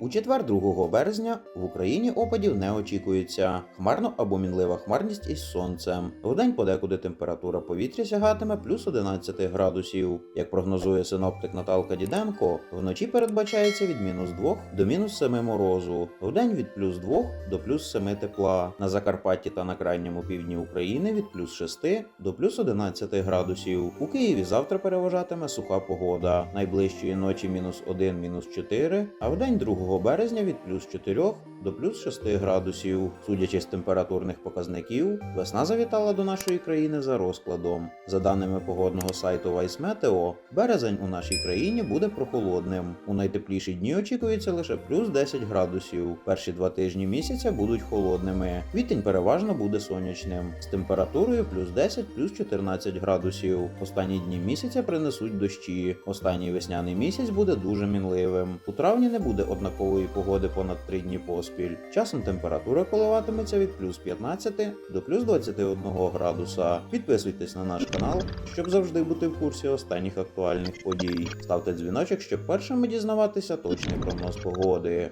У четвер 2 березня в Україні опадів не очікується. Хмарно або мінлива хмарність із сонцем. Вдень подекуди температура повітря сягатиме плюс 11 градусів. Як прогнозує синоптик Наталка Діденко, вночі передбачається від мінус 2 до мінус 7 морозу, вдень від плюс 2 до плюс 7 тепла. На Закарпатті та на крайньому півдні України від плюс 6 до плюс 11 градусів. У Києві завтра переважатиме суха погода. Найближчої ночі мінус 1, мінус 4, а вдень 2 березня від плюс 4 до плюс 6 градусів. Судячи з температурних показників, весна завітала до нашої країни за розкладом. За даними погодного сайту Vicemeteo, березень у нашій країні буде прохолодним. У найтепліші дні очікується лише плюс 10 градусів. Перші два тижні місяця будуть холодними. Квітень переважно буде сонячним з температурою плюс 10 плюс 14 градусів. Останні дні місяця принесуть дощі. Останній весняний місяць буде дуже мінливим. У травні не буде однакової погоди понад 3 дні поспіль. Часом температура коливатиметься від плюс 15 до плюс 21 градуса. Підписуйтесь на наш канал, щоб завжди бути в курсі останніх актуальних подій. Ставте дзвіночок, щоб першими дізнаватися точний прогноз погоди.